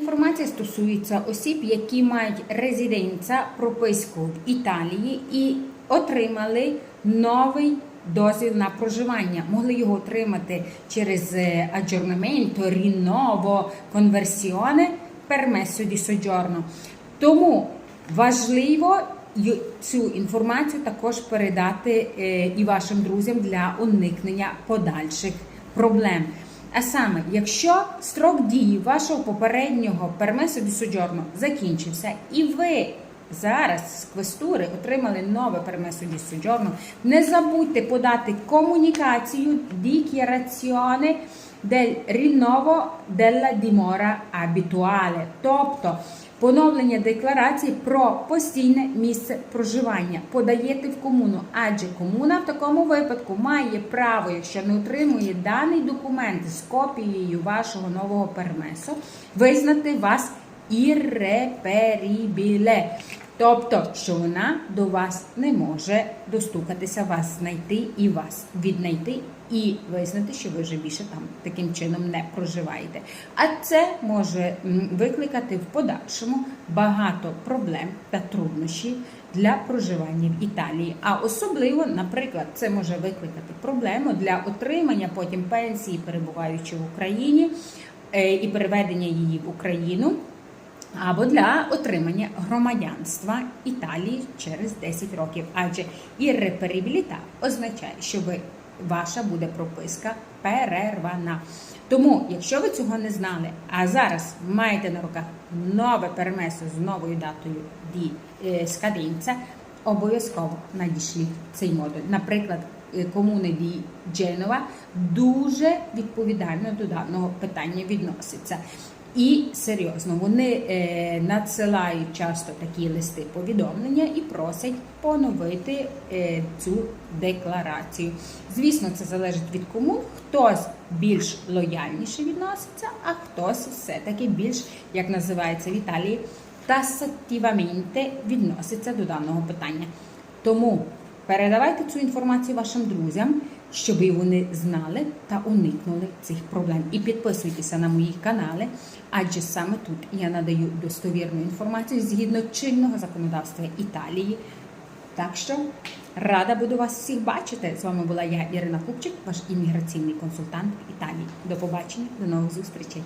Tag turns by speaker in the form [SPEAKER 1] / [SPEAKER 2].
[SPEAKER 1] Інформація стосується осіб, які мають резиденція, прописку в Італії і отримали новий дозвіл на проживання. Могли його отримати через е, aggiornamento, rinnovo, conversione, permesso di soggiorno. Тому важливо цю інформацію також передати е, і вашим друзям для уникнення подальших проблем. А саме, якщо строк дії вашого попереднього пермесу ді соджорно закінчився, і ви зараз з квестури отримали нове пермесу ді соджорно, не забудьте подати комунікацію Дікіраціони del rinnovo della dimora abituale, тобто Поновлення декларації про постійне місце проживання подаєте в комуну, адже комуна в такому випадку має право, якщо не отримує даний документ з копією вашого нового пермесу, визнати вас ірреперібіле. Тобто, що вона до вас не може достукатися, вас знайти і вас віднайти, і визнати, що ви вже більше там таким чином не проживаєте. А це може викликати в подальшому багато проблем та труднощів для проживання в Італії. А особливо, наприклад, це може викликати проблему для отримання потім пенсії, перебуваючи в Україні, е, і переведення її в Україну або для отримання громадянства Італії через 10 років. Адже ірреперібіліта означає, що ви ваша буде прописка перервана. Тому, якщо ви цього не знали, а зараз маєте на руках нове перемесо з новою датою ді е, скаденця, обов'язково надішліть цей модуль. Наприклад, е, комуни ді Дженова дуже відповідально до даного питання відноситься. І серйозно, вони е, надсилають часто такі листи повідомлення і просять поновити е, цю декларацію. Звісно, це залежить від комун. Хтось більш лояльніше відноситься, а хтось все-таки більш, як називається в Італії, тасативаменте відноситься до даного питання. Тому передавайте цю інформацію вашим друзям, щоб вони знали та уникнули цих проблем. І підписуйтеся на мої канали, адже саме тут я надаю достовірну інформацію згідно чинного законодавства Італії. Так що рада буду вас всіх бачити. З вами була я, Ірина Купчик, ваш імміграційний консультант Італії. До побачення, до нових зустрічей.